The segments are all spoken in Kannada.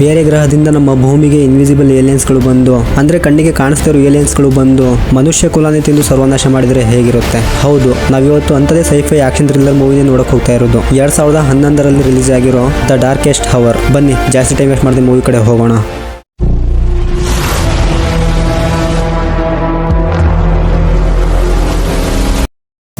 ಬೇರೆ ಗ್ರಹದಿಂದ ನಮ್ಮ ಭೂಮಿಗೆ ಇನ್ವಿಸಿಬಲ್ ಏಲಿಯನ್ಸ್ಗಳು ಬಂದು, ಅಂದ್ರೆ ಕಣ್ಣಿಗೆ ಕಾಣಿಸ್ತಾ ಇರೋ ಏಲಿಯನ್ಸ್ಗಳು ಬಂದು, ಮನುಷ್ಯ ಕುಲಾನೇ ತಿಂದು ಸರ್ವನಾಶ ಮಾಡಿದ್ರೆ ಹೇಗಿರುತ್ತೆ? ಹೌದು, ನಾವಿವತ್ತು ಅಂತದೇ ಸೈಫೈ ಆಕ್ಷನ್ ಥ್ರಿಲ್ಲರ್ ಮೂವಿನ ನೋಡಕ್ ಹೋಗ್ತಾ ಇರೋದು. ಎರಡ್ ಸಾವಿರದ ಹನ್ನೊಂದರಲ್ಲಿ ರಿಲೀಸ್ ಆಗಿರೋ ದ ಡಾರ್ಕೆಸ್ಟ್ ಹವರ್ ಬನ್ನಿ, ಜಾಸ್ತಿ ಟೈಮ್ ವೇಸ್ಟ್ ಮಾಡದೆ ಮೂವಿ ಕಡೆ ಹೋಗೋಣ.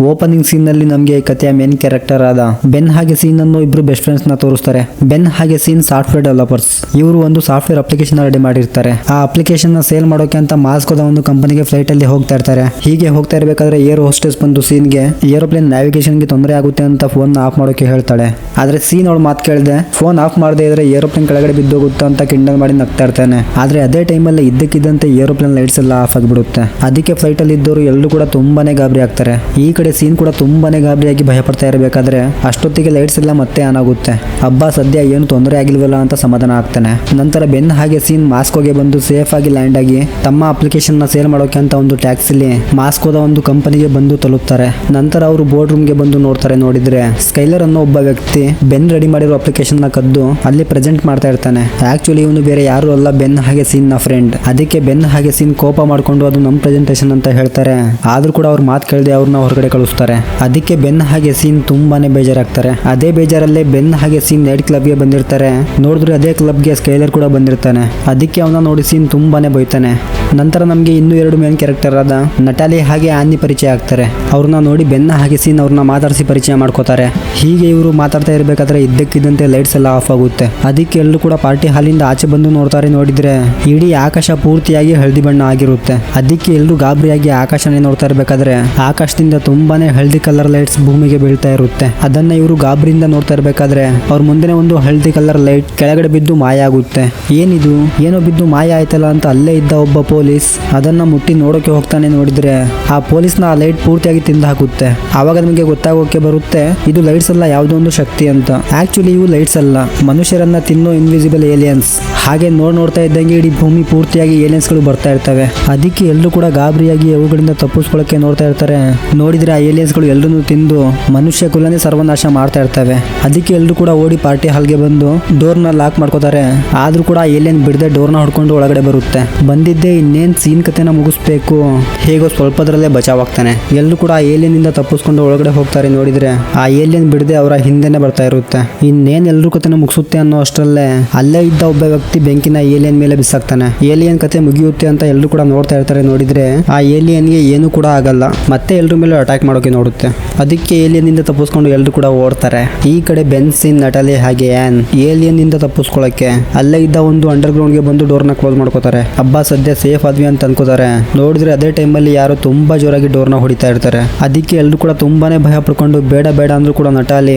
ಓಪನಿಂಗ್ ಸೀನ್ನಲ್ಲಿ ನಮಗೆ ಕಥೆಯ ಮೇನ್ ಕ್ಯಾರೆಕ್ಟರ್ ಆದ ಬೆನ್ ಹಾಗೆ ಸೀನ್ ಅನ್ನು ಇಬ್ರು ಬೆಸ್ಟ್ ಫ್ರೆಂಡ್ಸ್ನ ತೋರಿಸ್ತಾರೆ. ಬೆನ್ ಹಾಗೆ ಸೀನ್ ಸಾಫ್ಟ್ವೇರ್ ಡೆವಲಪರ್ಸ್ ಇವರು ಒಂದು ಸಾಫ್ಟ್ವೇರ್ ಅಪ್ಲಿಕೇಶನ್ ರೆಡಿ ಮಾಡಿರ್ತಾರೆ. ಆ ಅಪ್ಲಿಕೇಶನ್ನ ಸೇಲ್ ಮಾಡೋಕೆ ಅಂತ ಮಾಸ್ಕೋದ ಒಂದು ಕಂಪನಿಗೆ ಫ್ಲೈಟ್ ಅಲ್ಲಿ ಹೋಗ್ತಾ ಇರ್ತಾರೆ. ಹೀಗೆ ಹೋಗ್ತಾ ಇರಬೇಕಾದ್ರೆ ಏರ್ ಹೋಸ್ಟೆಸ್ ಬಂದು ಸೀನ್ಗೆ ಏರೋಪ್ಲೇನ್ ನ್ಯಾವಿಗೇಷನ್ಗೆ ತೊಂದರೆ ಆಗುತ್ತೆ ಅಂತ ಫೋನ್ ಆಫ್ ಮಾಡೋಕೆ ಹೇಳ್ತಾಳೆ. ಆದ್ರೆ ಸೀನ್ ಅವಳು ಮಾತು ಕೇಳಿದೆ ಫೋನ್ ಆಫ್ ಮಾಡದೇ ಇದ್ರೆ ಏರೋಪ್ಲೇನ್ ಕೆಳಗಡೆ ಬಿದ್ದೋಗುತ್ತಾ ಅಂತ ಕಿಂಡಲ್ ಮಾಡಿ ನಗ್ತಾ ಇರ್ತಾನೆ. ಆದ್ರೆ ಅದೇ ಟೈಮಲ್ಲಿ ಇದ್ದಕ್ಕಿದ್ದಂತೆ ಏರೋಪ್ಲೇನ್ ಲೈಟ್ಸ್ ಎಲ್ಲ ಆಫ್ ಆಗಿಬಿಡುತ್ತೆ. ಅದಕ್ಕೆ ಫ್ಲೈಟ್ ಅಲ್ಲಿ ಇದ್ದವರು ಎಲ್ಲರೂ ಕೂಡ ತುಂಬಾನೇ ಗಾಬರಿ ಆಗ್ತಾರೆ. ಈ ಕಡೆ ಸೀನ್ ಕೂಡ ತುಂಬಾನೇ ಗಾಬರಿಯಾಗಿ ಭಯ ಪಡ್ತಾ ಇರಬೇಕಾದ್ರೆ ಅಷ್ಟೊತ್ತಿಗೆ ಲೈಟ್ಸ್ ಎಲ್ಲ ಮತ್ತೆ ಆನ್ ಆಗುತ್ತೆ. ಹಬ್ಬ ಸದ್ಯ ಏನು ತೊಂದರೆ ಆಗಿಲ್ವಲ್ಲ ಅಂತ ಸಮಾಧಾನ ಆಗ್ತಾನೆ. ನಂತರ ಬೆನ್ ಹಾಗೆ ಸೀನ್ ಮಾಸ್ಕೋಗೆ ಬಂದು ಸೇಫ್ ಆಗಿ ಲ್ಯಾಂಡ್ ಆಗಿ ತಮ್ಮ ಅಪ್ಲಿಕೇಶನ್ನ ಸೇಲ್ ಮಾಡೋಕೆ ಅಂತ ಒಂದು ಟ್ಯಾಕ್ಸಿಲಿ ಮಾಸ್ಕೋದ ಒಂದು ಕಂಪನಿಗೆ ಬಂದು ತಲುಪ್ತಾರೆ. ನಂತರ ಅವರು ಬೋರ್ಡ್ ರೂಮ್ಗೆ ಬಂದು ನೋಡ್ತಾರೆ ನೋಡಿದ್ರೆ ಸ್ಕೈಲರ್ ಅನ್ನೋ ಒಬ್ಬ ವ್ಯಕ್ತಿ ಬೆನ್ ರೆಡಿ ಮಾಡಿರೋ ಅಪ್ಲಿಕೇಶನ್ನ ಕದ್ದು ಅಲ್ಲಿ ಪ್ರೆಸೆಂಟ್ ಮಾಡ್ತಾ ಇರ್ತಾನೆ. ಆಕ್ಚುಲಿ ಇವನು ಬೇರೆ ಯಾರು ಅಲ್ಲ, ಬೆನ್ ಹಾಗೆ ಸೀನ್ನ ಫ್ರೆಂಡ್ ಅದಕ್ಕೆ ಬೆನ್ ಹಾಗೆ ಸೀನ್ ಕೋಪ ಮಾಡ್ಕೊಂಡು ಅದು ನಮ್ಮ ಪ್ರೆಸೆಂಟೇಷನ್ ಅಂತ ಹೇಳ್ತಾರೆ. ಆದ್ರೂ ಕೂಡ ಅವ್ರ ಮಾತು ಕೇಳದೆ ಅವ್ರನ್ನ ಹೊರಗಡೆ ಕಳಿಸ್ತಾರೆ. ಅದಕ್ಕೆ ಬೆನ್ ಹಾಗೆ ಸೀನ್ ತುಂಬಾನೇ ಬೇಜಾರಾಗ್ತಾರೆ. ಅದೇ ಬೇಜಾರಲ್ಲೇ ಬೆನ್ ಹಾಗೆ ಸೀನ್ ನೈಟ್ ಕ್ಲಬ್ಗೆ ಬಂದಿರ್ತಾರೆ. ನೋಡಿದ್ರೆ ಅದೇ ಕ್ಲಬ್ಗೆ ಸ್ಕೈಲರ್ ಕೂಡ ಬಂದಿರ್ತಾನೆ. ಅದಕ್ಕೆ ಅವನ ನೋಡಿ ಸೀನ್ ತುಂಬಾನೇ ಬೈತಾನೆ. ನಂತರ ನಮಗೆ ಇನ್ನೂ ಎರಡು ಮೇನ್ ಕ್ಯಾರೆಕ್ಟರ್ ಆದ ನಟಾಲಿ ಹಾಗೆ ಆನಿ ಪರಿಚಯ ಆಗ್ತಾರೆ. ಅವ್ರನ್ನ ನೋಡಿ ಬೆನ್ನ ಹಾಗೆ ಸೀನ್ ಅವ್ರನ್ನ ಮಾತಾಡಿಸಿ ಪರಿಚಯ ಮಾಡ್ಕೋತಾರೆ. ಹೀಗೆ ಇವರು ಮಾತಾಡ್ತಾ ಇರಬೇಕಾದ್ರೆ ಇದ್ದಕ್ಕಿದ್ದಂತೆ ಲೈಟ್ಸ್ ಎಲ್ಲ ಆಫ್ ಆಗುತ್ತೆ. ಅದಕ್ಕೆ ಎಲ್ಲರೂ ಕೂಡ ಪಾರ್ಟಿ ಹಾಲಿಂದ ಆಚೆ ಬಂದು ನೋಡ್ತಾರೆ ನೋಡಿದ್ರೆ ಇಡೀ ಆಕಾಶ ಪೂರ್ತಿಯಾಗಿ ಹಳದಿ ಬಣ್ಣ ಆಗಿರುತ್ತೆ. ಅದಕ್ಕೆ ಎಲ್ಲರೂ ಗಾಬರಿಯಾಗಿ ಆಕಾಶನೇ ನೋಡ್ತಾ ಇರಬೇಕಾದ್ರೆ ಆಕಾಶದಿಂದ ತುಂಬಾನೇ ಹಳದಿ ಕಲರ್ ಲೈಟ್ಸ್ ಭೂಮಿಗೆ ಬೀಳ್ತಾ ಇರುತ್ತೆ. ಅದನ್ನ ಇವರು ಗಾಬರಿಯಿಂದ ನೋಡ್ತಾ ಇರಬೇಕಾದ್ರೆ ಅವ್ರ ಮುಂದೆ ಒಂದು ಹಳದಿ ಕಲರ್ ಲೈಟ್ ಕೆಳಗಡೆ ಬಿದ್ದು ಮಾಯ ಆಗುತ್ತೆ. ಏನಿದು? ಏನೋ ಬಿದ್ದು ಮಾಯ ಆಯ್ತಲ್ಲ ಅಂತ ಅಲ್ಲೇ ಇದ್ದ ಒಬ್ಬ ಪೊಲೀಸ್ ಅದನ್ನ ಮುಟ್ಟಿ ನೋಡೋಕೆ ಹೋಗ್ತಾನೆ ನೋಡಿದ್ರೆ ಆ ಪೊಲೀಸ್ನ ಆ ಲೈಟ್ ಪೂರ್ತಿಯಾಗಿ ತಿಂದು ಹಾಕುತ್ತೆ. ಆವಾಗ ನಮಗೆ ಗೊತ್ತಾಗೋಕೆ ಬರುತ್ತೆ, ಇದು ಲೈಟ್ಸ್ ಅಲ್ಲ ಯಾವುದೋ ಒಂದು ಶಕ್ತಿ ಅಂತ. ಆಕ್ಚುಲಿ ಇವು ಲೈಟ್ಸ್ ಅಲ್ಲ. ಮನುಷ್ಯರನ್ನ ತಿನ್ನೋ ಇನ್ವಿಸಿಬಲ್ ಏಲಿಯನ್ಸ್ ಹಾಗೆ ನೋಡ್ ನೋಡ್ತಾ ಇದ್ದಂಗೆ ಇಡೀ ಭೂಮಿ ಪೂರ್ತಿಯಾಗಿ ಏಲಿಯನ್ಸ್ಗಳು ಬರ್ತಾ ಇರ್ತವೆ. ಅದಕ್ಕೆ ಎಲ್ಲರೂ ಕೂಡ ಗಾಬರಿಯಾಗಿ ಅವುಗಳಿಂದ ತಪ್ಪಿಸ್ಕೊಳ್ಳೋಕೆ ನೋಡ್ತಾ ಇರ್ತಾರೆ. ನೋಡಿದ್ರೆ ಏಲಿಯನ್ಸ್ಗಳು ಎಲ್ಲರನ್ನು ತಿಂದು ಮನುಷ್ಯ ಕುಲನೇ ಸರ್ವನಾಶ ಮಾಡ್ತಾ ಇರ್ತವೆ. ಅದಕ್ಕೆ ಎಲ್ಲರೂ ಕೂಡ ಓಡಿ ಪಾರ್ಟಿ ಹಾಲ್ಗೆ ಬಂದು ಡೋರ್ನ ಲಾಕ್ ಮಾಡ್ಕೋತಾರೆ. ಆದ್ರೂ ಕೂಡ ಏಲಿಯನ್ ಬಿಡದೆ ಡೋರ್ನ ಹೊಡ್ಕೊಂಡು ಒಳಗಡೆ ಬರುತ್ತೆ. ಬಂದಿದ್ದೆ ಇನ್ನೇನ್ ಸೀನ್ ಕತೆನ ಮುಗಿಸ್ಬೇಕು? ಹೇಗೋ ಸ್ವಲ್ಪದ್ರಲ್ಲೇ ಬಚಾವಾಗ್ತಾನೆ. ಎಲ್ಲರೂ ಕೂಡ ಆ ಏಲಿಯನ್ ಇಂದ ತಪ್ಪಿಸ್ಕೊಂಡು ಒಳಗಡೆ ಹೋಗ್ತಾರೆ ನೋಡಿದ್ರೆ. ಆ ಏಲಿಯನ್ ಬಿಡದೆ ಅವರ ಹಿಂದೆನೆ ಬರ್ತಾ ಇರುತ್ತೆ. ಇನ್ನೇನ್ ಎಲ್ಲರೂ ಕತೆನ ಮುಗಿಸುತ್ತೆ ಅನ್ನೋ ಅಷ್ಟರಲ್ಲೇ ಅಲ್ಲೇ ಇದ್ದ ಒಬ್ಬ ವ್ಯಕ್ತಿ ಬೆಂಕಿನ ಏಲಿಯನ್ ಮೇಲೆ ಬಿಸಾಕ್ತಾನೆ. ಏಲಿಯನ್ ಕತೆ ಮುಗಿಯುತ್ತೆ ಅಂತ ಎಲ್ಲರೂ ಕೂಡ ನೋಡ್ತಾ ಇರ್ತಾರೆ ನೋಡಿದ್ರೆ ಆ ಏಲಿಯನ್ಗೆ ಏನು ಕೂಡ ಆಗಲ್ಲ. ಮತ್ತೆ ಎಲ್ಲರ ಮೇಲೆ ಅಟ್ಯಾಕ್ ಮಾಡೋಕೆ ನೋಡುತ್ತೆ. ಅದಕ್ಕೆ ಏಲಿಯನ್ ಇಂದ ತಪ್ಪಿಸ್ಕೊಂಡು ಎಲ್ಲರೂ ಕೂಡ ಓಡ್ತಾರೆ. ಈ ಕಡೆ ಬೆನ್ಸಿನ್, ನಟಲಿ ಹಾಗೆ ಆನ್ ಏಲಿಯನ್ ಇಂದ ತಪ್ಪಿಸ್ಕೊಳಕ್ಕೆ ಅಲ್ಲೇ ಇದ್ದ ಒಂದು ಅಂಡರ್ ಗ್ರೌಂಡ್ಗೆ ಬಂದು ಡೋರ್ನ ಕ್ಲೋಸ್ ಮಾಡ್ಕೋತಾರೆ. ಹಬ್ಬ ಸದ್ಯ ಸೇಫ್ ಆದ್ವಿ ಅಂತ ಅನ್ಕೋತಾರೆ. ನೋಡಿದ್ರೆ ಅದೇ ಟೈಮ್ ಅಲ್ಲಿ ಯಾರು ತುಂಬಾ ಜೋರಾಗಿ ಡೋರ್ನ ಹೊಡಿತಾ ಇರ್ತಾರೆ. ಅದಕ್ಕೆ ಎಲ್ಲರೂ ಕೂಡ ತುಂಬಾನೇ ಭಯ ಪಡ್ಕೊಂಡು ಬೇಡ ಬೇಡ ಅಂದ್ರೂ ಕೂಡ ನಟಾಲಿ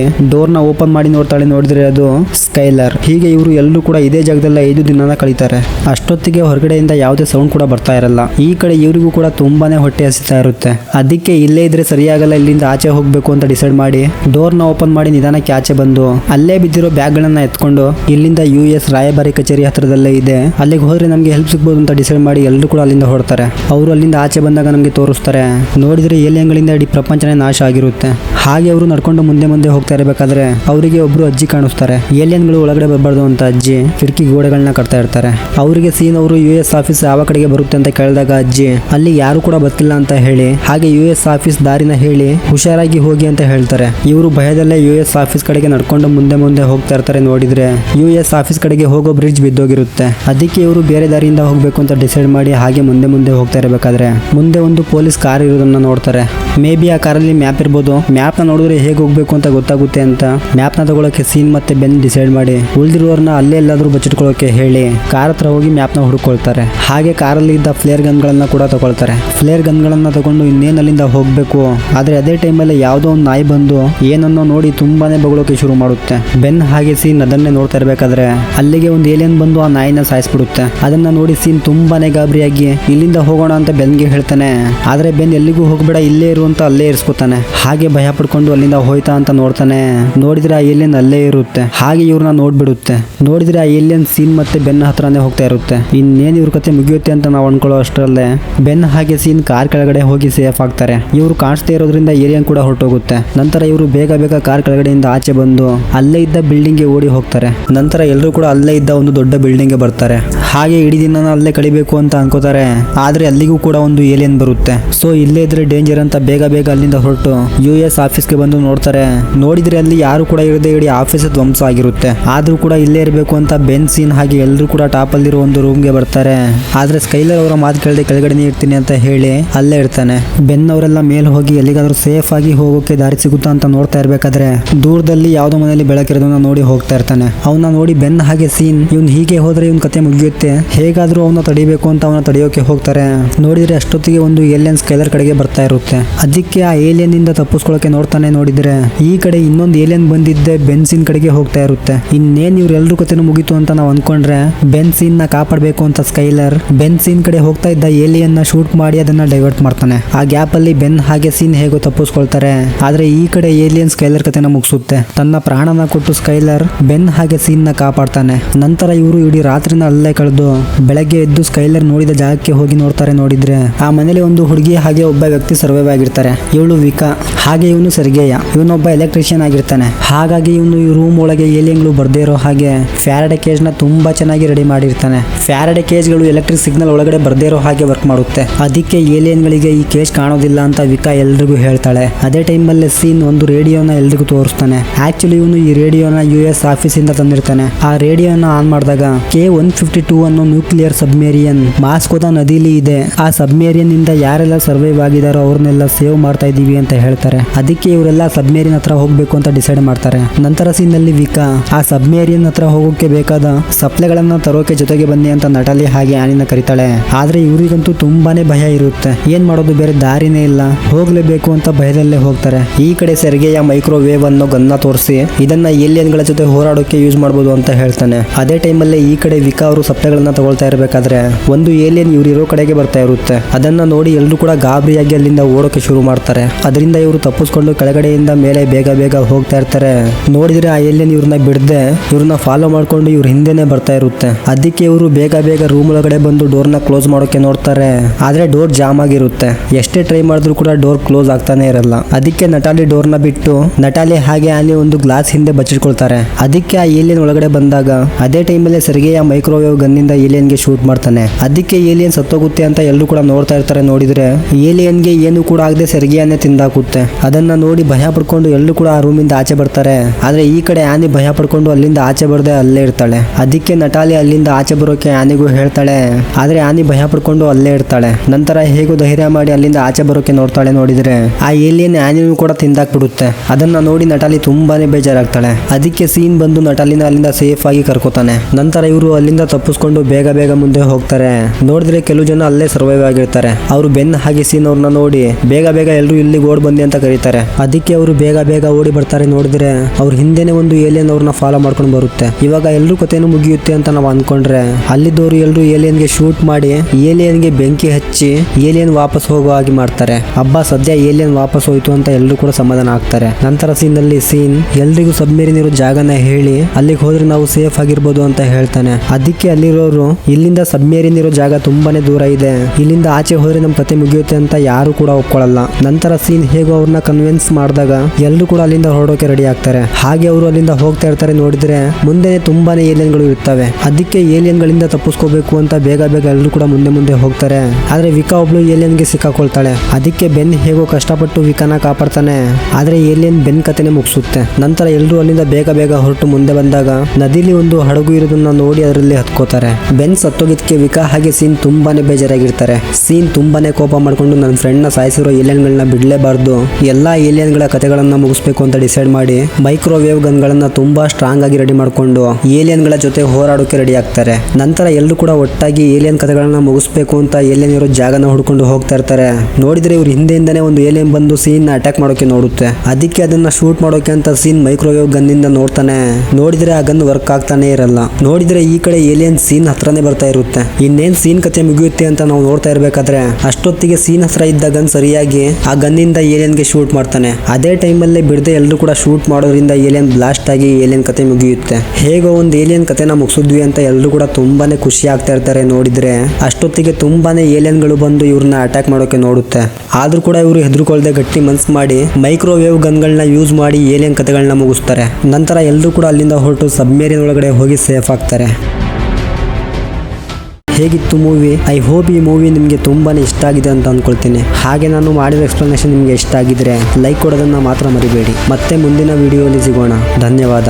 ನ ಓಪನ್ ಮಾಡಿ ನೋಡ್ತಾಳೆ. ನೋಡಿದ್ರೆ ಅದು ಸ್ಕೈಲರ್. ಹೀಗೆ ಇವರು ಎಲ್ಲರೂ ಕೂಡ ಇದೇ ಜಾಗದಲ್ಲಿ ಐದು ದಿನನ ಕಳೀತಾರೆ. ಅಷ್ಟೊತ್ತಿಗೆ ಹೊರಗಡೆಯಿಂದ ಯಾವುದೇ ಸೌಂಡ್ ಕೂಡ ಬರ್ತಾ ಇರಲ್ಲ. ಈ ಕಡೆ ಇವರಿಗೂ ಕೂಡ ತುಂಬಾನೇ ಹೊಟ್ಟೆ ಹಸಿತಾ ಇರುತ್ತೆ. ಅದಕ್ಕೆ ಇಲ್ಲೇ ಇದ್ರೆ ಸರಿಯಾಗಲ್ಲ, ಇಲ್ಲಿಂದ ಆಚೆ ಹೋಗ್ಬೇಕು ಅಂತ ಡಿಸೈಡ್ ಮಾಡಿ ಡೋರ್ನ ಓಪನ್ ಮಾಡಿ ನಿಧಾನಕ್ಕೆ ಆಚೆ ಬಂದು ಅಲ್ಲೇ ಬಿದ್ದಿರೋ ಬ್ಯಾಗ್ಗಳನ್ನ ಎತ್ಕೊಂಡು ಇಲ್ಲಿಂದ ಯು ಎಸ್ ರಾಯಭಾರಿ ಕಚೇರಿ ಹತ್ರದಲ್ಲೇ ಇದೆ. ಅಲ್ಲಿಗೆ ಹೋದ್ರೆ ನಮಗೆ ಹೆಲ್ಪ್ ಸಿಗ್ಬೋದು ಅಂತ ಡಿಸೈಡ್ ಮಾಡಿ ಎಲ್ಲರೂ ಕೂಡ ಅಲ್ಲಿಂದ ಹೊರಡ್ತಾರೆ. ಅವರು ಅಲ್ಲಿಂದ ಆಚೆ ಬಂದಾಗ ನಮಗೆ ತೋರಿಸ್ತಾರೆ. ನೋಡಿದ್ರೆ ಏಲಿಯನ್ಗಳಿಂದ ಇಡೀ ಪ್ರಪಂಚನೇ ನಾಶ ಆಗಿರುತ್ತೆ. ಹಾಗೆ ಅವರು ನಡ್ಕೊಂಡು ಮುಂದೆ ಮುಂದೆ ಹೋಗ್ತಾ ಇರಬೇಕಾದ್ರೆ ಅವರಿಗೆ ಒಬ್ರು ಅಜ್ಜಿ ಕಾಣಿಸ್ತಾರೆ. ಏಲಿಯನ್ಗಳು ಒಳಗಡೆ ಬರಬಾರ್ದು ಅಂತ ಅಜ್ಜಿ ಕಿಟಕಿ ಗೋಡೆಗಳನ್ನ ಕಟ್ತಾ ಇರ್ತಾರೆ. ಅವರಿಗೆ ಸೀನ್ ಅವರು ಯು ಎಸ್ ಆಫೀಸ್ ಯಾವ ಕಡೆಗೆ ಬರುತ್ತೆ ಅಂತ ಕೇಳಿದಾಗ ಅಜ್ಜಿ, ಅಲ್ಲಿ ಯಾರು ಕೂಡ ಬರ್ತಿಲ್ಲ ಅಂತ ಹೇಳಿ ಹಾಗೆ ಯು ಎಸ್ ಆಫೀಸ್ ದಾರಿನ ಹೇಳಿ ಹುಷಾರಾಗಿ ಹೋಗಿ ಅಂತ ಹೇಳ್ತಾರೆ. ಇವರು ಭಯದಲ್ಲೇ ಯು ಎಸ್ ಆಫೀಸ್ ಕಡೆಗೆ ನಡ್ಕೊಂಡು ಮುಂದೆ ಮುಂದೆ ಹೋಗ್ತಾ ಇರ್ತಾರೆ ನೋಡಿದ್ರೆ. ಯು ಎಸ್ ಆಫೀಸ್ ಕಡೆಗೆ ಹೋಗೋ ಬ್ರಿಡ್ಜ್ ಬಿದ್ದೋಗಿರುತ್ತೆ. ಅದಕ್ಕೆ ಇವರು ಬೇರೆ ದಾರಿಯಿಂದ ಹೋಗ್ಬೇಕು ಅಂತ ಡಿಸೈಡ್ ಮಾಡಿ ಹಾಗೆ ಮುಂದೆ ಮುಂದೆ ಹೋಗ್ತಾ ಇರಬೇಕಾದ್ರೆ. ಮುಂದೆ ಒಂದು ಪೊಲೀಸ್ ಕಾರ್ ಇರೋದನ್ನ ನೋಡ್ತಾರೆ. ಮೇ ಬಿ ಆ ಕಾರಲ್ಲಿ ಮ್ಯಾಪ್ ಇರ್ಬೋದು. ಮ್ಯಾಪ್ನ ನೋಡಿದ್ರೆ ಹೇಗೆ ಹೋಗ್ಬೇಕು ಅಂತ ಗೊತ್ತಾಗುತ್ತೆ ಅಂತ ಮ್ಯಾಪ್ನ ತಗೊಳಕ್ಕೆ ಸೀನ್ ಮತ್ತೆ ಬೆನ್ ಡಿಸೈಡ್ ಮಾಡಿ ಉಳಿದಿರೋರ್ನ ಅಲ್ಲೇ ಎಲ್ಲಾದ್ರೂ ಬಚ್ಚಿಟ್ಕೊಳ್ಳೋಕೆ ಹೇಳಿ ಕಾರ್ ಹತ್ರ ಹೋಗಿ ಮ್ಯಾಪ್ನ ಹುಡುಕೊಳ್ತಾರೆ. ಹಾಗೆ ಕಾರಲ್ಲಿ ಇದ್ದ ಫ್ಲೇರ್ ಗನ್ಗಳನ್ನ ಕೂಡ ತಗೊಳ್ತಾರೆ. ಫ್ಲೇರ್ ಗನ್ಗಳನ್ನ ತಗೊಂಡು ಇನ್ನೇನ್ ಅಲ್ಲಿಂದ ಹೋಗ್ಬೇಕು ಆದ್ರೆ ಅದೇ ಟೈಮಲ್ಲಿ ಯಾವುದೋ ಒಂದು ನಾಯಿ ಬಂದು ಏನನ್ನೋ ನೋಡಿ ತುಂಬಾನೇ ಬಗಳೋಕೆ ಶುರು ಮಾಡುತ್ತೆ. ಬೆನ್ ಹಾಗೆ ಸೀನ್ ಅದನ್ನೇ ನೋಡ್ತಾ ಇರ್ಬೇಕಾದ್ರೆ ಅಲ್ಲಿಗೆ ಒಂದು ಏಲಿಯನ್ ಬಂದು ಆ ನಾಯಿನ ಸಾಯಿಸ್ಬಿಡುತ್ತೆ. ಅದನ್ನ ನೋಡಿ ಸೀನ್ ತುಂಬಾನೇ ಗಾಬರಿಯಾಗಿ ಇಲ್ಲಿಂದ ಹೋಗೋಣ ಅಂತ ಬೆನ್ಗೆ ಹೇಳ್ತಾನೆ. ಆದ್ರೆ ಬೆನ್ ಎಲ್ಲಿಗೂ ಹೋಗ್ಬೇಡ, ಇಲ್ಲೇ ಇರು ಅಂತ ಅಲ್ಲೇ ಇರ್ಸ್ಕೊತಾನೆ ಹಾಗೆ ಭಯ ಪಡ್ಕೊಂಡು ಅಲ್ಲಿಂದ ಹೋಯ್ತಾ ಅಂತ ನೋಡ್ತಾನೆ. ನೋಡಿದ್ರೆ ಆ ಏಲಿಯನ್ ಅಲ್ಲೇ ಇರುತ್ತೆ. ಹಾಗೆ ಇವ್ರನ್ನ ನೋಡ್ಬಿಡುತ್ತೆ. ನೋಡಿದ್ರೆ ಆ ಏಲಿಯನ್ ಸೀನ್ ಮತ್ತೆ ಬೆನ್ ಹತ್ರನೇ ಹೋಗ್ತಾ ಇರುತ್ತೆ. ಇನ್ನೇನ್ ಇವ್ರ ಕತೆ ಮುಗಿಯುತ್ತೆ ಅಂತ ನಾವು ಅನ್ಕೊಳ್ಳೋ ಅಷ್ಟರಲ್ಲೇ ಬೆನ್ ಹಾಗೆ ಸೀನ್ ಕಾರ್ ಕೆಳಗಡೆ ಹೋಗಿ ಸೇಫ್ ಆಗ್ತಾರೆ. ಇವರು ಕಾಣಿಸ್ತಾ ಇರೋದ್ರಿಂದ ಏರಿಯನ್ ಕೂಡ ಹೊರಟೋಗುತ್ತೆ. ನಂತರ ಇವರು ಬೇಗ ಬೇಗ ಕಾರ್ ಕೆಳಗಡೆಯಿಂದ ಆಚೆ ಬಂದು ಅಲ್ಲೇ ಇದ್ದ ಬಿಲ್ಡಿಂಗ್ಗೆ ಓಡಿ ಹೋಗ್ತಾರೆ. ನಂತರ ಎಲ್ಲರೂ ಕೂಡ ಅಲ್ಲೇ ಇದ್ದ ಒಂದು ದೊಡ್ಡ ಬಿಲ್ಡಿಂಗ್ಗೆ ಬರ್ತಾರೆ. ಹಾಗೆ ಇಡೀ ದಿನ ಅಲ್ಲೇ ಕಳಿಬೇಕು ಅಂತ ಅನ್ಕೋತಾರೆ. ಆದ್ರೆ ಅಲ್ಲಿಗೂ ಕೂಡ ಒಂದು ಏಲಿಯನ್ ಬರುತ್ತೆ. ಸೊ ಇಲ್ಲೇ ಇದ್ರೆ ಡೇಂಜರ್ ಅಂತ ಬೇಗ ಬೇಗ ಅಲ್ಲಿಂದ ಹೊರಟು ಯು ಎಸ್ ಆಫೀಸ್ಗೆ ಬಂದು ನೋಡ್ತಾರೆ. ನೋಡಿದ್ರೆ ಅಲ್ಲಿ ಯಾರು ಕೂಡ ಇರದೆ ಇಡೀ ಆಫೀಸ್ ಧ್ವಂಸ ಆಗಿರುತ್ತೆ. ಆದ್ರೂ ಕೂಡ ಇಲ್ಲೇ ಇರಬೇಕು ಅಂತ ಬೆನ್ ಸೀನ್ ಹಾಗೆ ಎಲ್ಲರೂ ಕೂಡ ಟಾಪ್ ಅಲ್ಲಿರೋ ಒಂದು ರೂಮ್ಗೆ ಬರ್ತಾರೆ. ಆದ್ರೆ ಸ್ಕೈಲರ್ ಅವರ ಮಾತು ಕೇಳದೆ ಕೆಳಗಡೆನೇ ಇರ್ತೀನಿ ಅಂತ ಹೇಳಿ ಅಲ್ಲೇ ಇರ್ತಾನೆ. ಬೆನ್ ಅವರೆಲ್ಲ ಮೇಲೆ ಹೋಗಿ ಎಲ್ಲಿಗಾದ್ರೂ ಸೇಫ್ ಆಗಿ ಹೋಗೋಕೆ ದಾರಿ ಸಿಗುತ್ತಾ ಅಂತ ನೋಡ್ತಾ ಇರ್ಬೇಕಾದ್ರೆ ದೂರದಲ್ಲಿ ಯಾವುದೋ ಮನೆಯಲ್ಲಿ ಬೆಳಕಿರೋದನ್ನ ನೋಡಿ ಹೋಗ್ತಾ ಇರ್ತಾನೆ. ಅವನ್ನ ನೋಡಿ ಬೆನ್ ಹಾಗೆ ಸೀನ್. ಇವ್ನು ಹೀಗೆ ಹೋದ್ರೆ ಇವ್ನ ಕತೆ ಮುಗಿಯುತ್ತೆ. ಹೇಗಾದ್ರೂ ಅವನ್ನ ತಡಿಬೇಕು ಅಂತ ಅವನ ತಡೆಯೋಕೆ ಹೋಗ್ತಾರೆ. ನೋಡಿದ್ರೆ ಅಷ್ಟೊತ್ತಿಗೆ ಒಂದು ಏಲಿಯನ್ ಸ್ಕೈಲರ್ ಕಡೆಗೆ ಬರ್ತಾ ಇರುತ್ತೆ. ಅದಕ್ಕೆ ಆ ಏಲಿಯನ್ ಇಂದ ತಪ್ಪಿಸ್ಕೊಳ್ಳೋಕೆ ನೋಡ್ತಾನೆ ನೋಡಿದ್ರೆ ಈ ಕಡೆ ಇನ್ನೊಂದು ಏಲಿಯನ್ ಬಂದಿದ್ದೆ ಬೆನ್ಸಿನ್ ಕಡೆಗೆ ಹೋಗ್ತಾ ಇರುತ್ತೆ. ಇನ್ನೇನ್ ಇವ್ರೆಲ್ಲರೂ ಕತೆನೂ ಮುಗೀತು ಅಂತ ನಾವು ಅನ್ಕೊಂಡ್ರೆ ಬೆನ್ಸಿನ್ನ ಕಾಪಾಡಬೇಕು ಅಂತ ಸ್ಕೈಲರ್ ಬೆನ್ಸಿನ್ ಕಡೆ ಹೋಗ್ತಾ ಇದ್ದ ಏಲಿಯನ್ನ ಶೂಟ್ ಮಾಡಿ ಅದನ್ನ ಡೈವರ್ಟ್ ಮಾಡ್ತಾನೆ. ಆ ಗ್ಯಾಪ್ ಅಲ್ಲಿ ಬೆನ್ ಹಾಗೆ ಸೀನ್ ಹೇಗೋ ತಪ್ಪಿಸ್ಕೊಳ್ತಾರೆ. ಆದ್ರೆ ಈ ಕಡೆ ಏಲಿಯನ್ ಸ್ಕೈಲರ್ ಕತೆನ ಮುಗಿಸುತ್ತೆ. ತನ್ನ ಪ್ರಾಣನ ಕೊಟ್ಟು ಸ್ಕೈಲರ್ ಬೆನ್ ಹಾಗೆ ಸೀನ್ನ ಕಾಪಾಡ್ತಾನೆ. ನಂತರ ಇವರು ಇಡೀ ರಾತ್ರಿನ ಅಲ್ಲೇ ಕಳೆದು ಬೆಳಗ್ಗೆ ಎದ್ದು ಸ್ಕೈಲರ್ ನೋಡಿದ ಜಾಗಕ್ಕೆ ಹೋಗಿ ನೋಡ್ತಾರೆ ನೋಡಿದ್ರೆ, ಆ ಮನೇಲಿ ಒಂದು ಹುಡುಗಿ ಹಾಗೆ ಒಬ್ಬ ವ್ಯಕ್ತಿ ಸರ್ವೈವ್ ಆಗಿರ್ತಾರೆ. ಇವಳು ವಿಕಾ. ಹಾಗೆ ಇವನು ಸರ್ಗೇಯ. ಇವನೊಬ್ಬ ಎಲೆಕ್ಟ್ರಿಷಿಯನ್ ಆಗಿರ್ತಾನೆ. ಹಾಗಾಗಿ ಇವನು ಈ ರೂಮ್ ಒಳಗೆ ಏಲಿಯನ್ಗಳು ಬರ್ದೇ ಇರೋ ಹಾಗೆ ಫ್ಯಾರಡೆ ಕೇಜ್ನ ತುಂಬಾ ಚೆನ್ನಾಗಿ ರೆಡಿ ಮಾಡಿರ್ತಾನೆ. ಫ್ಯಾರಡೆ ಕೇಜ್ಗಳು ಎಲೆಕ್ಟ್ರಿಕ್ ಸಿಗ್ನಲ್ ಒಳಗಡೆ ಬರ್ದೇ ಇರೋ ಹಾಗೆ ವರ್ಕ್ ಮಾಡುತ್ತೆ. ಅದಕ್ಕೆ ಏಲಿಯನ್ಗಳಿಗೆ ಈ ಕೇಜ್ ಕಾಣೋದಿಲ್ಲ ಅಂತ ವಿಕಾ ಎಲ್ರಿಗೂ ಹೇಳ್ತಾಳೆ. ಅದೇ ಟೈಮಲ್ಲಿ ಸೀನ್ ಒಂದು ರೇಡಿಯೋನ ಎಲ್ರಿಗೂ ತೋರಿಸ್ತಾನೆ. ಆಕ್ಚುಲಿ ಇವನು ಈ ರೇಡಿಯೋನ ಯು ಎಸ್ ಆಫೀಸ್ ಇಂದ ತಂದಿರ್ತಾನೆ. ಆ ರೇಡಿಯೋನ ಆನ್ ಮಾಡಿದಾಗ ಕೆ ಒನ್ ಫಿಫ್ಟಿ ಟೂ ಅನ್ನೋ ನ್ಯೂಕ್ಲಿಯರ್ ಸಬ್ಮೇರಿಯನ್ ಮಾಸ್ಕೋದ ನದಿಲಿ ಇದೆ. ಆ ಸಬ್ಮೇರಿಯನ್ ಇಂದ ಯಾರೆಲ್ಲ ಸರ್ವೈವ್ ಆಗಿದಾರೋ ಅವ್ರನ್ನೆಲ್ಲ ಸೇವ್ ಮಾಡ್ತಾ ಇದೀವಿ ಅಂತ ಹೇಳ್ತಾರೆ. ಅದಕ್ಕೆ ಇವರೆಲ್ಲ ಸಬ್ಮೇರಿಯನ್ ಹತ್ರ ಹೋಗ್ಬೇಕು ಅಂತ ಡಿಸೈಡ್ ಮಾಡ್ತಾರೆ. ನಂತರ ಸೀನ್ನಲ್ಲಿ ವಿಕಾ, ಆ ಸಬ್ಮೇರಿಯನ್ ಹತ್ರ ಹೋಗೋಕೆ ಬೇಕಾದ ಸಪ್ಲೆಗಳನ್ನ ತರೋಕೆ ಜೊತೆಗೆ ಬನ್ನಿ ಅಂತ ನಟಲಿ ಹಾಗೆ ಆನಿನ ಕರಿತಾಳೆ. ಆದ್ರೆ ಇವರಿಗಂತೂ ತುಂಬಾನೇ ಭಯ ಇರುತ್ತೆ. ಏನ್ ಮಾಡೋದು, ಬೇರೆ ದಾರಿನೇ ಇಲ್ಲ. ಹೋಗ್ಲೇಬೇಕು ಅಂತ ಭಯದಲ್ಲೇ ಹೋಗ್ತಾರೆ. ಈ ಕಡೆ ಸೆರ್ಗೆಯ ಮೈಕ್ರೋವೇವ್ ಅನ್ನೋ ಗನ್ನ ತೋರಿಸಿ, ಇದನ್ನ ಏಲಿಯನ್ಗಳ ಜೊತೆ ಹೋರಾಡೋಕೆ ಯೂಸ್ ಮಾಡಬಹುದು ಅಂತ ಹೇಳ್ತಾನೆ. ಅದೇ ಟೈಮಲ್ಲಿ ಈ ಕಡೆ ವಿಕಾ ಅವರು ಸಪ್ಲೆಗಳನ್ನ ತಗೊಳ್ತಾ ಇರಬೇಕಾದ್ರೆ, ಒಂದು ಏಲಿಯನ್ ಇವರಿರೋ ಕಡೆಗೆ ಬರ್ತಾ ಇರುತ್ತೆ. ಅದನ್ನ ನೋಡಿ ಎಲ್ಲರೂ ಕೂಡ ಗಾಬರಿಯಾಗಿ ಅಲ್ಲಿಂದ ಓಡೋಕೆ ಶುರು ಮಾಡ್ತಾರೆ. ಅದರಿಂದ ಇವರು ತಪ್ಪಿಸ್ಕೊಂಡು ಕೆಳಗಡೆಯಿಂದ ಮೇಲೆ ಬೇಗ ಬೇಗ ಹೋಗ್ತಾ ಇರ್ತಾರೆ. ನೋಡಿದ್ರೆ ಆ ಏಲಿಯನ್ ಇವ್ರನ್ನ ಬಿಡದೆ, ಇವ್ರನ್ನ ಫಾಲೋ ಮಾಡ್ಕೊಂಡು ಇವ್ರ ಹಿಂದೆನೆ ಬರ್ತಾ ಇರುತ್ತೆ. ಅದಕ್ಕೆ ಇವರು ಬೇಗ ಬೇಗ ರೂಮ್ ಒಳಗಡೆ ಬಂದು ಡೋರ್ನ ಕ್ಲೋಸ್ ಮಾಡೋಕೆ ನೋಡ್ತಾರೆ. ಆದ್ರೆ ಡೋರ್ ಜಾಮ್ ಆಗಿರುತ್ತೆ. ಎಷ್ಟೇ ಟ್ರೈ ಮಾಡಿದ್ರು ಕೂಡ ಡೋರ್ ಕ್ಲೋಸ್ ಆಗ್ತಾನೆ ಇರಲ್ಲ. ಅದಕ್ಕೆ ನಟಾಲಿ ಡೋರ್ನ ಬಿಟ್ಟು, ನಟಾಲಿ ಹಾಗೆ ಅಲ್ಲಿ ಒಂದು ಗ್ಲಾಸ್ ಹಿಂದೆ ಬಚ್ಚಿಟ್ಕೊಳ್ತಾರೆ. ಅದಕ್ಕೆ ಆ ಏಲಿಯನ್ ಒಳಗಡೆ ಬಂದಾಗ, ಅದೇ ಟೈಮಲ್ಲಿ ಸರಿಗೆಯ ಮೈಕ್ರೋವೇವ್ ಗನ್ನಿಂದ ಏಲಿಯನ್ಗೆ ಶೂಟ್ ಮಾಡ್ತಾನೆ. ಅದಕ್ಕೆ ಏಲಿಯನ್ ಸತ್ತೋಗುತ್ತೆ ಅಂತ ಎಲ್ಲರೂ ಕೂಡ ನೋಡ್ತಾ ಇರ್ತಾರೆ ನೋಡಿದ್ರೆ ಏಲಿಯನ್ಗೆ ಏನು ಕೂಡ ಆಗದೆ ಸರಿಗೆಯನ್ನೇ ತಿಂದಾಕುತ್ತೆ. ಅದನ್ನ ನೋಡಿ ಭಯ ಪಡ್ಕೊಂಡು ಎಲ್ಲರೂ ಕೂಡ ಆ ರೂಮಿಂದ ಆಚೆ ಬರ್ತಾರೆ. ಆದ್ರೆ ಈ ಕಡೆ ಆನೆ ಭಯ ಪಡ್ಕೊಂಡು ಅಲ್ಲಿಂದ ಆಚೆ ಬರದೆ ಅಲ್ಲೇ ಇರ್ತಾಳೆ. ಅದಕ್ಕೆ ನಟಾಲಿ ಅಲ್ಲಿಂದ ಆಚೆ ಬರೋಕೆ ಆನೆಗೂ ಹೇಳ್ತಾಳೆ, ಆದ್ರೆ ಆನೆ ಭಯ ಪಡ್ಕೊಂಡು ಅಲ್ಲೇ ಇರ್ತಾಳೆ. ನಂತರ ಹೇಗೂ ಧೈರ್ಯ ಮಾಡಿ ಅಲ್ಲಿಂದ ಆಚೆ ಬರೋಕೆ ನೋಡ್ತಾಳೆ ನೋಡಿದ್ರೆ ಆ ಏಲಿಯನ್ ಆನಿಮಲ್ ಕೂಡ ತಿಂದಾಕ್ಬಿಡುತ್ತೆ. ಅದನ್ನ ನೋಡಿ ನಟಾಲಿ ತುಂಬಾನೇ ಬೇಜಾರಾಗ್ತಾಳೆ. ಅದಕ್ಕೆ ಸೀನ್ ಬಂದು ನಟಾಲಿನ ಅಲ್ಲಿಂದ ಸೇಫ್ ಆಗಿ ಕರ್ಕೋತಾನೆ. ನಂತರ ಇವರು ಅಲ್ಲಿಂದ ತಪ್ಪಿಸ್ಕೊಂಡು ಬೇಗ ಬೇಗ ಮುಂದೆ ಹೋಗ್ತಾರೆ. ನೋಡಿದ್ರೆ ಕೆಲವು ಜನ ಅಲ್ಲೇ ಸರ್ವೈವ್ ಆಗಿರ್ತಾರೆ. ಅವರು ಬೆನ್ ಹಾಗೆ ಸೀನ್ ಅವ್ರನ್ನ ನೋಡಿ ಬೇಗ ಬೇಗ ಎಲ್ಲರೂ ಇಲ್ಲಿಗೆ ಓಡ್ ಬಂದಿ ಅಂತ ಕರೀತಾರೆ. ಅದಕ್ಕೆ ಅವರು ಬೇಗ ಬೇಗ ಓಡಿ ಬರ್ತಾರೆ ನೋಡಿದ್ರೆ ಅವ್ರ ಹಿಂದೆನೆ ಒಂದು ಏಲಿಯನ್ ಅವ್ರನ್ನ ಫಾಲೋ ಮಾಡ್ಕೊಂಡು ಬರುತ್ತೆ. ಇವಾಗ ಎಲ್ಲರೂ ಕಥೆನೂ ಮುಗಿಯುತ್ತೆ ಅಂತ ನಾವು ಅನ್ಕೊಂಡ್ರೆ ಅಲ್ಲಿದ್ದವರು ಎಲ್ಲರೂ ಏಲಿಯನ್ಗೆ ಶೂಟ್ ಮಾಡಿ ಏಲಿಯನ್ಗೆ ಬೆಂಕಿ ಹಚ್ಚಿ ಏಲಿಯನ್ ವಾಪಸ್ ಹೋಗುವ ಹಾಗೆ ಮಾಡ್ತಾರೆ. ಹಬ್ಬ ಸದ್ಯ ಏಲಿಯನ್ ವಾಪಸ್ ಹೋಯ್ತು ಅಂತ ಎಲ್ಲರೂ ಕೂಡ ಸಮಾಧಾನ ಆಗ್ತಾರೆ. ನಂತರ ಸೀನ್ ಅಲ್ಲಿ ಸೀನ್ ಎಲ್ರಿಗೂ ಸಬ್ಮೇರಿನ್ ಇರೋ ಜಾಗನ ಹೇಳಿ, ಅಲ್ಲಿಗೆ ಹೋದ್ರೆ ನಾವು ಸೇಫ್ ಆಗಿರ್ಬೋದು ಅಂತ ಹೇಳ್ತಾನೆ. ಅದಕ್ಕೆ ಅಲ್ಲಿರೋರು, ಇಲ್ಲಿಂದ ಸಬ್ಮೇರಿನ್ ಇರೋ ಜಾಗ ತುಂಬಾನೇ ದೂರ ಇದೆ. ಇಲ್ಲಿಂದ ಆಚೆ ಹೋದ್ರೆ ನಮ್ ಕತೆ ಮುಗಿಯುತ್ತೆ ಅಂತ ಯಾರು ಕೂಡ ಒಪ್ಕೊಳ್ಳಲ್ಲ ನಂತರ ಸೀನ್ ಹೇಗೋ ಅವ್ರನ್ನ ಕನ್ವಿನ್ಸ್ ಮಾಡಿದಾಗ ಎಲ್ಲರೂ ಕೂಡ ಅಲ್ಲಿಂದ ಹೊರಡೋಕೆ ರೆಡಿ ಆಗ್ತಾರೆ. ಹಾಗೆ ಅವರು ಅಲ್ಲಿಂದ ಹೋಗ್ತಾ ಇರ್ತಾರೆ ನೋಡಿದ್ರೆ ಮುಂದೆ ತುಂಬಾನೇ ಏಲಿಯನ್ಗಳು ಇರ್ತವೆ. ಅದಕ್ಕೆ ಏಲಿಯನ್ಗಳಿಂದ ತಪ್ಪಿಸ್ಕೋಬೇಕು ಅಂತ ಬೇಗ ಬೇಗ ಎಲ್ಲರೂ ಕೂಡ ಮುಂದೆ ಮುಂದೆ ಹೋಗ್ತಾರೆ. ಆದ್ರೆ ವಿಕಾ ಒಬ್ಳು ಏಲಿಯನ್ಗೆ ಸಿಕ್ಕಾಕೊಳ್ತಾಳೆ. ಅದಕ್ಕೆ ಬೆನ್ ಹೇಗೋ ಕಷ್ಟಪಟ್ಟು ವಿಕಾನ ಕಾಪಾಡ್ತಾನೆ. ಆದ್ರೆ ಏಲಿಯನ್ ಬೆನ್ ಕತೆನೆ ಮುಗಿಸುತ್ತೆ. ನಂತರ ಎಲ್ಲರೂ ಅಲ್ಲಿಂದ ಬೇಗ ಬೇಗ ಹೊರಟು ಮುಂದೆ ಬಂದಾಗ ನದಿಲಿ ಒಂದು ಹಡಗು ಇರೋದನ್ನ ನೋಡಿ ಅದರಲ್ಲಿ ಹತ್ಕೋತಾರೆ. ಬೆನ್ ಸತ್ತೋಗಿದ್ಕೆ ವಿಕಾ ಹಾಗೆ ಸೀನ್ ತುಂಬಾನೇ ಬೇಜಾರಾಗಿರ್ತಾರೆ. ಸೀನ್ ತುಂಬಾನೇ ಕೋಪ ಮಾಡ್ಕೊಂಡು ನನ್ನ ಫ್ರೆಂಡ್ನ ಸಾಯಿಸಿರೋ ಏಲಿಯನ್ಗಳನ್ನ ಬಿಡ್ಲೇಬಾರ್ದು. ಎಲ್ಲಾ ಏಲಿಯನ್ಗಳ ಕತೆಗಳನ್ನ ಮುಗಿಸ್ಬೇಕು ಅಂತ ಡಿಸೈಡ್ ಮಾಡಿ ಮೈಕ್ರೋವೇವ್ ಗನ್ಗಳನ್ನ ತುಂಬಾ ಸ್ಟ್ರಾಂಗ್ ಆಗಿ ರೆಡಿ ಮಾಡ್ಕೊಂಡು ಏಲಿಯನ್ಗಳ ಜೊತೆ ಹೋರಾಡೋಕೆ ರೆಡಿ ಆಗ್ತಾರೆ. ನಂತರ ಎಲ್ಲರೂ ಕೂಡ ಒಟ್ಟಾಗಿ ಏಲಿಯನ್ ಕತೆಗಳನ್ನ ಮುಗಿಸ್ಬೇಕು ಅಂತ ಏಲಿಯನ್ ಇರೋ ಜಾಗನ ಹುಡ್ಕೊಂಡು ಹೋಗ್ತಾ ಇರ್ತಾರೆ. ನೋಡಿದ್ರೆ ಇವ್ರು ಹಿಂದೆಯಿಂದನೇ ಒಂದು ಏಲಿಯನ್ ಬಂದು ಸೀನ್ ಅಟ್ಯಾಕ್ ಮಾಡೋಕೆ ನೋಡುತ್ತೆ. ಅದಕ್ಕೆ ಅದನ್ನ ಶೂಟ್ ಮಾಡೋಕೆ ಅಂತ ಸೀನ್ ಮೈಕ್ರೋವೇವ್ ಗನ್ನಿಂದ ನೋಡ್ತಾನೆ. ನೋಡಿದ್ರೆ ಆ ಗನ್ ವರ್ಕ್ ಆಗ್ತಾನೆ ಇರಲ್ಲ. ನೋಡಿದ್ರೆ ಈ ಕಡೆ ಏಲಿಯನ್ ಸೀನ್ ಹತ್ರನೇ ಬರ್ತಾ ಇರುತ್ತೆ. ಇನ್ನೇನ್ ಸೀನ್ ಕತೆ ಮುಗಿಯುತ್ತೆ ಅಂತ ನಾವು ನೋಡ್ತಾ ಇರ್ಬೇಕಾದ್ರೆ, ಅಷ್ಟೊತ್ತಿಗೆ ಸೀನ್ ಹತ್ರ ಇದ್ದ ಗನ್ ಸರಿಯಾಗಿ ಆ ಗನ್ನಿಂದ ಏಲಿಯನ್ಗೆ ಶೂಟ್ ಮಾಡ್ತಾನೆ. ಅದೇ ಟೈಮ್ ಅಲ್ಲಿ ಬಿಡದೆ ಎಲ್ಲರೂ ಕೂಡ ಶೂಟ್ ಮಾಡೋದ್ರಿಂದ ಏಲಿಯನ್ ಬ್ಲಾಸ್ಟ್ ಆಗಿ ಏಲಿಯನ್ ಕತೆ ಮುಗಿಯುತ್ತೆ. ಹೇಗೋ ಒಂದು ಏಲಿಯನ್ ಕತೆನ ಮುಗಿಸಿದ್ವಿ ಅಂತ ಎಲ್ಲರೂ ಕೂಡ ತುಂಬಾನೇ ಖುಷಿ ಆಗ್ತಾ ಇರ್ತಾರೆ ನೋಡಿದ್ರೆ. ಅಷ್ಟೊತ್ತಿಗೆ ತುಂಬಾನೇ ಏಲಿಯನ್ಗಳು ಬಂದು ಇವ್ರನ್ನ ಅಟ್ಯಾಕ್ ಮಾಡೋಕೆ ನೋಡುತ್ತೆ. ಆದ್ರೂ ಕೂಡ ಹೆದರ್ಕೊಳ್ದೆ ಗಟ್ಟಿ ಮನ್ಸ್ ಮಾಡಿ ಮೈಕ್ರೋವೇವ್ ಗನ್ಗಳನ್ನ ಯೂಸ್ ಮಾಡಿ ಏಲಿಯನ್ ಕಥೆಗಳನ್ನ ಮುಗಿಸ್ತಾರೆ. ನಂತರ ಎಲ್ಲರೂ ಕೂಡ ಅಲ್ಲಿಂದ ಹೊರಟು ಸಬ್ಮೇರಿನ್ ಒಳಗಡೆ ಹೋಗಿ ಸೇಫ್ ಆಗ್ತಾರೆ. ಹೇಗಿತ್ತು ಮೂವಿ? ಐ ಹೋಪ್ ಈ ಮೂವಿ ನಿಮಗೆ ತುಂಬಾ ಇಷ್ಟ ಆಗಿದೆ ಅಂತ ಅಂದ್ಕೊಳ್ತೀನಿ ಹಾಗೆ ನಾನು ಮಾಡಿರೋ ಎಕ್ಸ್ಪ್ಲನೇಷನ್ ನಿಮಗೆ ಇಷ್ಟ ಆಗಿದ್ರೆ ಲೈಕ್ ಕೊಡೋದನ್ನ ಮಾತ್ರ ಮರಿಬೇಡಿ. ಮತ್ತೆ ಮುಂದಿನ ವಿಡಿಯೋಲಿ ಸಿಗೋಣ. ಧನ್ಯವಾದ.